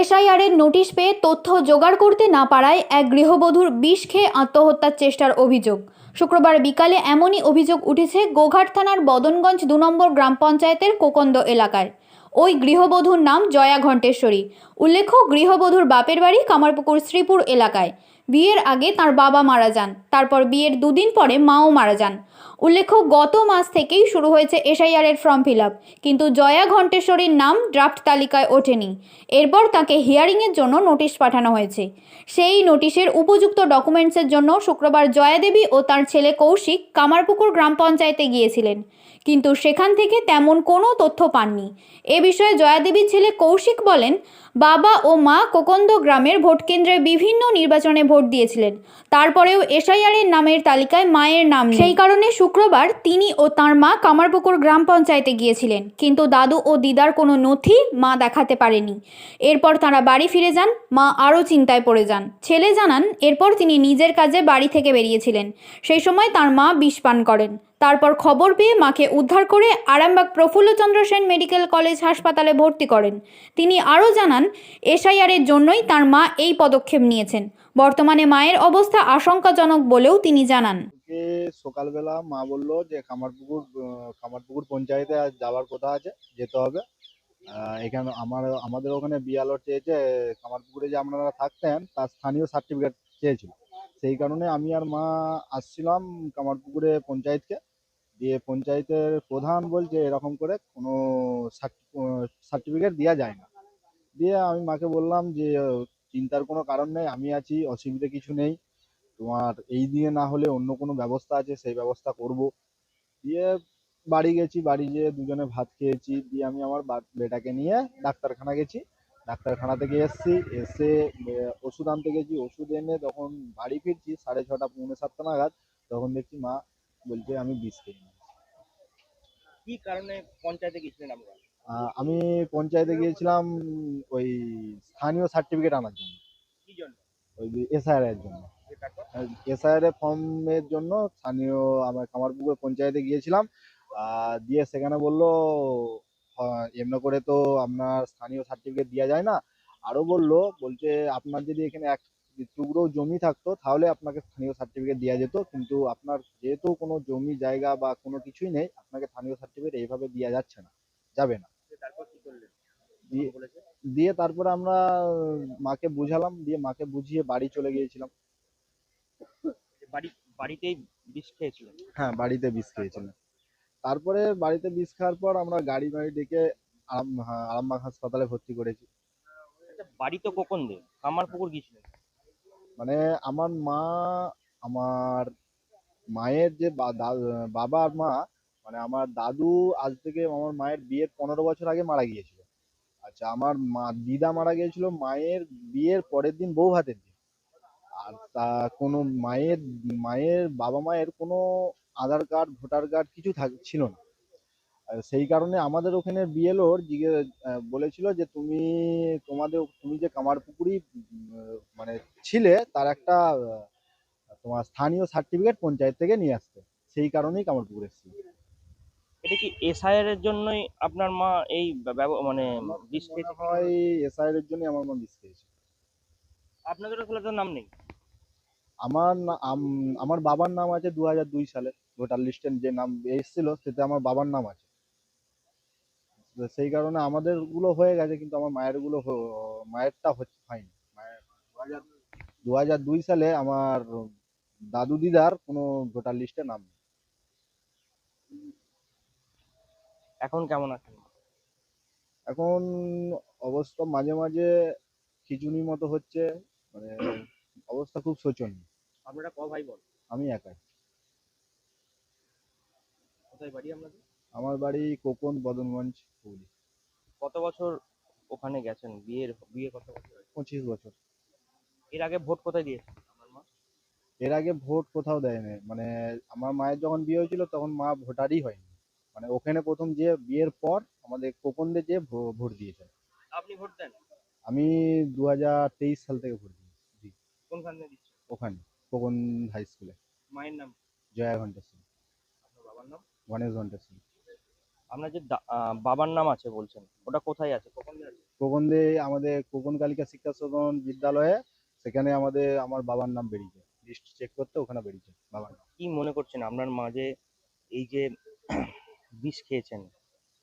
এসআইআরের নোটিশ পেয়ে তথ্য জোগাড় করতে না পারায় এক গৃহবধূর বিষ খেয়ে আত্মহত্যার চেষ্টার অভিযোগ। শুক্রবার বিকালে এমনই অভিযোগ উঠেছে গোঘাট থানার বদনগঞ্জ দু নম্বর গ্রাম পঞ্চায়েতের কোকন্দ এলাকায়। ওই গৃহবধূর নাম জয়া ঘণ্টেশ্বরী। উল্লেখ্য, গৃহবধূর বাপের বাড়ি কামারপুকুর শ্রীপুর এলাকায়। বিয়ের আগে তার বাবা মারা যান, তারপর বিয়ের দুদিন পরে মাও মারা যান। উল্লেখ্য, গত মাস থেকেই শুরু হয়েছে এসআইআরের ফর্ম ফিল আপ। কিন্তু জয়া ঘণ্টেশ্বরীর নাম ড্রাফট তালিকায় ওঠেনি। এরপর তাকে হিয়ারিংয়ের জন্য নোটিশ পাঠানো হয়েছে। সেই নোটিশের উপযুক্ত ডকুমেন্টসের জন্য শুক্রবার জয়াদেবী ও তার ছেলে কৌশিক কামারপুকুর গ্রাম পঞ্চায়েতে গিয়েছিলেন। কিন্তু সেখান থেকে তেমন কোনো তথ্য পাননি। এ বিষয়ে জয়াদেবীর ছেলে কৌশিক বলেন, বাবা ও মা কোকন্দ গ্রামের ভোটকেন্দ্রে বিভিন্ন নির্বাচনে ভোট দিয়েছিলেন। তারপরেও এসআইআরের নামের তালিকায় মায়ের নাম সেই কারণে শুক্রবার তিনি ও তার মা কামারপুকুর গ্রাম পঞ্চায়েতে গিয়েছিলেন, কিন্তু দাদু ও দিদার কোনো নথি মা দেখাতে পারেনি। এরপর তারা বাড়ি ফিরে যান, মা আরও চিন্তায় পড়ে যান। ছেলে জানান, এরপর তিনি নিজের কাজে বাড়ি থেকে বেরিয়েছিলেন। সেই সময় তার মা বিষ পান করেন। তারপর খবর পেয়ে মাকে উদ্ধার করে আরামবাগ প্রফুল্লচন্দ্র সেন মেডিকেল কলেজ হাসপাতালে ভর্তি করেন। তিনি আরও জানান এসআইআরের জন্যই তার মা এই পদক্ষেপ নিয়েছেন। বর্তমানে মায়ের অবস্থা আশঙ্কাজনক বলেও তিনি জানান। আজকে সকালবেলা মা বলল যে কামারপুকুর আহ, কামারপুকুর পঞ্চায়েতে আজ যাওয়ার কথা আছে যেতে হবে। এখানে আমার আমাদের ওখানে বিয়ালর চেয়েছে কামারপুকুরে যে আপনারা থাকতেন তার স্থানীয় সার্টিফিকেট চেয়েছিল। সেই কারণে আমি আর মা আসছিলাম কামারপুকুরে পঞ্চায়েতকে। দিয়ে পঞ্চায়েতের প্রধান বলছে এরকম করে কোনো সার্টিফিকেট দেওয়া যায় না। দিয়ে আমি মাকে বললাম যে চিন্তার কোনো কারণ নেই আমি আছি অসুবিধা কিছু নেই। তোমার এই দিয়ে না হলে অন্য কোনো ব্যবস্থা আছে? সেই ব্যবস্থা করব। দিয়ে বাড়ি গেছি বাড়ি গিয়ে দুজনে ভাত খেয়েছি। দিয়ে আমি আমার বেটাকে নিয়ে ডাক্তারখানা গেছি। ডাক্তারখানা থেকে এসছি। এসে ওষুধ আনতে গেছি। ওষুধ এনে তখন বাড়ি ফিরছি সাড়ে ছটা পৌনে সাতটা নাগাদ। তখন দেখছি মা বলছে আমি বিষ খেয়ে নিয়েছি। কি কারণে পঞ্চায়েতে গেছিলেন আহ, আমি পঞ্চায়েতে গিয়েছিলাম ওই স্থানীয় সার্টিফিকেট আনার জন্য। কি জন্য? ওই এসআইআর এর জন্য। এসআইআর ফর্মের জন্য স্থানীয় আমার কামারপুকুর পঞ্চায়েতে গিয়েছিলাম। দিয়ে সেখানে বলল এমনি করে তো আপনার স্থানীয় সার্টিফিকেট দেওয়া যায় না। আরও বলল বলছে আপনার যদি এখানে এক টুকরো জমি থাকতো তাহলে আপনাকে স্থানীয় সার্টিফিকেট দেওয়া যেত। কিন্তু আপনার যেহেতু কোনো জমি জায়গা বা কোনো কিছুই নেই আপনাকে স্থানীয় সার্টিফিকেট এইভাবে দেওয়া যাচ্ছে না যাবে না। তারপর দিয়ে দিয়ে তারপরে আমরা মাকে বুঝালাম দিয়ে মাকে বুঝিয়ে বাড়ি চলে গিয়েছিলাম। বাড়ি বাড়িতেই বিষ খেয়েছিলেন? হ্যাঁ বাড়িতে বিষ খেয়েছিলাম তারপরে বাড়িতে বিষ খাওয়ার পর আমরা গাড়ি গাড়ি ডেকে আরাম হ্যাঁ, আরামবাগ হাসপাতালে ভর্তি করেছি। আচ্ছা বাড়ি তো কোকন দে কামার পুকুর গিয়েছিলেন? মানে আমার মা আমার মায়ের যে বাবা আর মা মানে আমার দাদু আজ থেকে আমার মায়ের বিয়ের পনেরো বছর আগে মারা গিয়েছিল। আচ্ছা আমার মা দিদা মারা গিয়েছিল মায়ের বিয়ের পরের দিন বউ ভাতের দিন। আর তা কোনো মায়ের মায়ের বাবা মায়ের কোনো আধার কার্ড ভোটার কার্ড কিছু থাক ছিল না। সেই কারণে আমাদের ওখানে বিএলওর আহ, বলেছিল যে তুমি তোমাদের তুমি যে কামারপুকুরি মানে ছিলে তার একটা তোমার স্থানীয় সার্টিফিকেট পঞ্চায়েত থেকে নিয়ে আসতে। সেই কারণেই কামারপুকুর এসেছিল এটা কি এসআইআর এর জন্যই আপনার মা এই মানে বিষ খেয়েছে? হয় এসআইয়ের এর জন্যই আমার মা বিষ খেয়েছে। আপনাদের ওখানে তো নাম নেই। আমার আমার বাবার নাম আছে দু হাজার দুই সালে ভোটার লিস্টে যে নাম এসেছিল সেতে আমার বাবার নাম আছে। সেই কারণে আমাদেরগুলো হয়ে গেছে কিন্তু আমার মায়েরগুলো মায়েরটা হচ্ছে হয়নি। দু হাজার দুই সালে আমার দাদু দিদার কোনো ভোটার লিস্টে নাম নেই। এখন কেমন আছেন? এখন অবস্থা মাঝে মাঝে খিচুনির মতো হচ্ছে মানে অবস্থা খুব শোচনীয়। আপনারা ক ভাই বল আমি একাই। কোথায় বাড়ি আপনাদের? আমার বাড়ি কোকন বদনগঞ্জ হুগলি। কত বছর ওখানে গেছেন? বিয়ের বিয়ে কত বছর? পঁচিশ বছর। এর আগে ভোট কোথায় দিয়েছেন আমার মা? এর আগে ভোট কোথাও দেয়নি। মানে আমার মায়ের যখন বিয়ে হয়েছিল তখন মা ভোটারই হয়নি। মানে ওখানে প্রথম যে বিয়ের পর আমাদের কোকন্দে যে ভোট দিয়েছে। আপনি ভোট দেন? আমি দু হাজার তেইশ সাল থেকে ভোট দিয়েছি। কোনখানে দিচ্ছেন ওখানে কোকন হাই স্কুলে মায়ের নাম? জয়া ঘণ্টা সিং আপনার বাবার নাম? গণেশ ঘণ্টা সিং আপনার যে দা- বাবার নাম আছে বলছেন ওটা কোথায় আছে? কখন আছে? আমাদের কোকন কালিকা শিক্ষা সদন বিদ্যালয়ে সেখানে আমাদের আমার বাবার নাম বেরিয়েছে। লিস্ট চেক করতে ওখানে বেরিয়েছে বাবার নাম। কি মনে করছেন আপনার মাঝে এই যে বিষ খেয়েছেন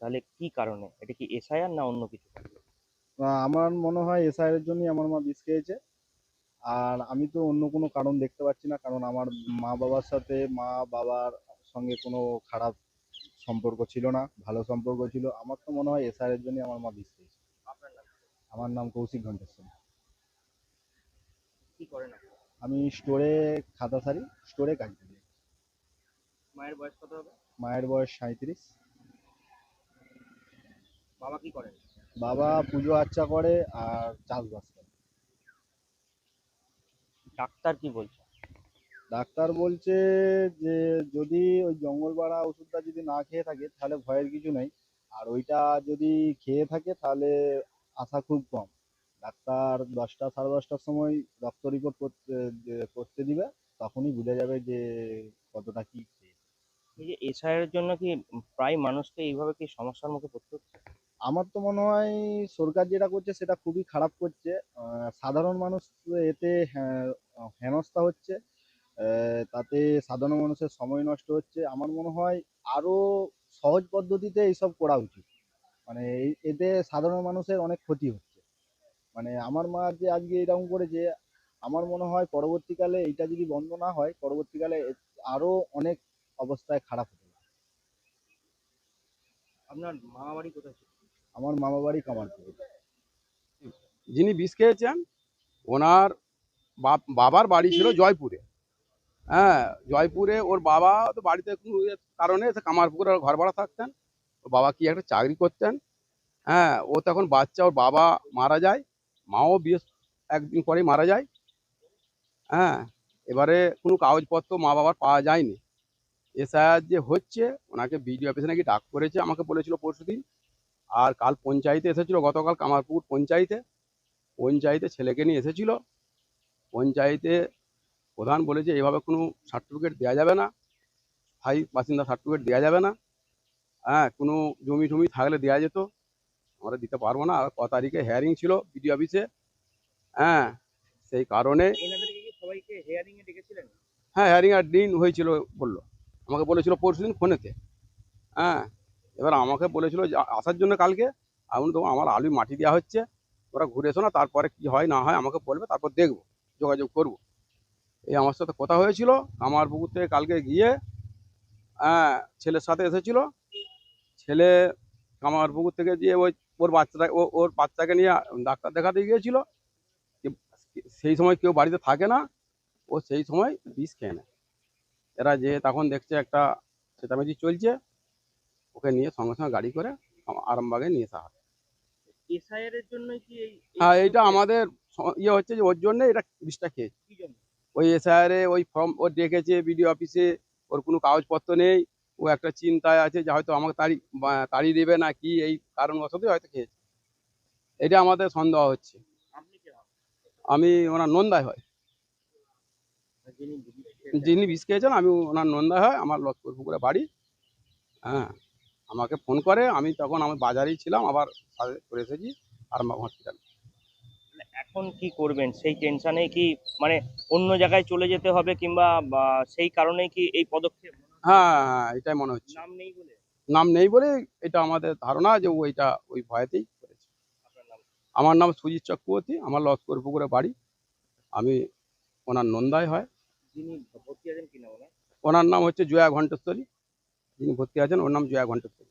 তাহলে কি কারণে? এটা কি এসআইআর না অন্য কিছু? আহ, আমার মনে হয় এসআইয়ের জন্যই আমার মা বিষ খেয়েছে। আর আমি তো অন্য কোনো কারণ দেখতে পাচ্ছি না কারণ আমার মা বাবার সাথে মা বাবার সঙ্গে কোনো খারাপ সম্পর্ক ছিল না ভালো সম্পর্ক ছিল। আমার তো মনে হয় এসআইয়ের জন্য আমার মা বিষ খেয়েছে আমার নাম কৌশিক ঘণ্টেশ্বর। কি করেন আমি স্টোরে খাতা সারি স্টোরে কাজ করি। মায়ের বয়স কত হবে? মায়ের বয়স সাঁত্রিশ বাবা কি করেন? বাবা পুজো আর্চা করে আর চাষবাস করে। ডাক্তার কি বলছে? ডাক্তার বলছে যে যদি ওই জঙ্গল বাড়া ওষুধটা যদি না খেয়ে থাকে তাহলে ভয়ের কিছু নেই। আর ওইটা যদি খেয়ে থাকে তাহলে আশা খুব কম। ডাক্তার দশটা সাড়ে দশটার সময় রক্ত রিপোর্ট করতে করতে দিবে তখনই বোঝা যাবে যে কতটা কি। এই যে এসআইআর জন্য কি প্রায় মানুষকে এইভাবে কি সমস্যার মুখে পড়তে হচ্ছে? আমার তো মনে হয় সরকার যেটা করছে সেটা খুবই খারাপ করছে। সাধারণ মানুষ এতে হ্যাঁ- হেনস্থা হচ্ছে তাতে সাধারণ মানুষের সময় নষ্ট হচ্ছে। আমার মনে হয় আরও সহজ পদ্ধতিতে এইসব করা উচিত। মানে এই- এতে সাধারণ মানুষের অনেক ক্ষতি হচ্ছে। মানে আমার মা যে আজকে এরকম করেছে আমার মনে হয় পরবর্তীকালে এইটা যদি বন্ধ না হয় পরবর্তীকালে এ- আরও অনেক অবস্থায় খারাপ হবে আপনার মামা বাড়ি কোথায় আমার মামা বাড়ি কামারপুর। যিনি বিষ খেয়েছেন ওনার বাবার বাড়ি ছিল জয়পুরে। হ্যাঁ জয়পুরে ওর বাবা তো বাড়িতে কোনো ইয়ে কারণে সে কামারপুকুরে ঘর ভাড়া থাকতেন। ওর বাবা কি একটা চাকরি করতেন। হ্যাঁ ও তখন বাচ্চা ওর বাবা মারা যায়। মাও বিয়ে একদিন পরেই মারা যায়। হ্যাঁ এবারে কোনো কাগজপত্র মা বাবার পাওয়া যায়নি। এসআইআর যে হচ্ছে ওনাকে বিডিও অফিসে নাকি ডাক করেছে আমাকে বলেছিল পরশু দিন। আর কাল পঞ্চায়েতে এসেছিল গতকাল কামারপুকুর পঞ্চায়েতে। পঞ্চায়েতে ছেলেকে নিয়ে এসেছিল। পঞ্চায়েতে প্রধান বলেছে এভাবে কোনো সার্টিফিকেট দেওয়া যাবে না। স্থায়ী বাসিন্দা সার্টিফিকেট দেওয়া যাবে না। হ্যাঁ কোনো জমি টমি থাকলে দেওয়া যেত। আমরা দিতে পারব না। আর ক তারিখে হেয়ারিং ছিল বিডি অফিসে হ্যাঁ সেই কারণে হ্যাঁ হেয়ারিং আর দিন হয়েছিল বলল। আমাকে বলেছিল পরশু দিন ফোনেতে। হ্যাঁ এবার আমাকে বলেছিল আসার জন্য কালকে। এখন তো আমার আলু মাটি দেওয়া হচ্ছে। ওরা ঘুরে এসো না তারপরে কি হয় না হয় আমাকে বলবে তারপর দেখব। যোগাযোগ করব। এই আমার সাথে কথা হয়েছিল, আমার পুকুর থেকে কালকে গিয়ে হ্যাঁ ছেলের সাথে এসেছিল। ছেলে আমার পুকুর থেকে গিয়ে ওই ওর বাচ্চাটা ওর বাচ্চাকে নিয়ে ডাক্তার দেখাতে গিয়েছিল। সেই সময় কেউ বাড়িতে থাকে না, ও সেই সময় বিষ খেয়ে নেয়। এরা যে তখন দেখছে একটা চেঁচামেচি চলছে, ওকে নিয়ে সঙ্গে সঙ্গে গাড়ি করে আরামবাগে নিয়ে আসা হয়। এসআইআর এর কি এই হ্যাঁ এইটা আমাদের ইয়ে হচ্ছে যে ওর জন্য এটা বিষটা খেয়েছে। ওই এসআইআরে ওই ফর্ম ও ডেকেছে বিডিও অফিসে ওর কোনো কাগজপত্র নেই ও একটা চিন্তায় আছে যে হয়তো আমাকে তাড়ি তাড়িয়ে দেবে না কি এই কারণবশতই হয়তো খেয়েছে। এটা আমাদের সন্দেহ হচ্ছে? আমি ওনার নন্দায় হয়। যিনি বিষ খেয়েছেন? আমি ওনার নন্দায় হয় আমার লক্ষ্মীর পুকুরে বাড়ি। হ্যাঁ। আমাকে ফোন করে আমি তখন আমার বাজারেই ছিলাম আবার চলে এসেছি আরামবাগ হসপিটাল মানে এখন কি করবেন? সেই টেনশনে কি মানে অন্য জায়গায় চলে যেতে হবে কিংবা সেই কারণে কি এই পদক্ষেপ? হ্যাঁ হ্যাঁ এটাই মনে হচ্ছে। নাম নেই বলে? নাম নেই বলে এটা আমাদের ধারণা যে ও এটা ওই ভয়েতেই করেছে। আমার নাম সুজিত চক্রবর্তী আমার লস্কর পুকুরে বাড়ি। আমি ওনার নন্দায় হয়। ওনার? ওনার নাম হচ্ছে জয়া ঘণ্টেশ্বরী। যিনি ভর্তি আছেন ওর নাম জয়া ঘণ্টেশ্বরী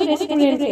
রেস্টুরেন্টে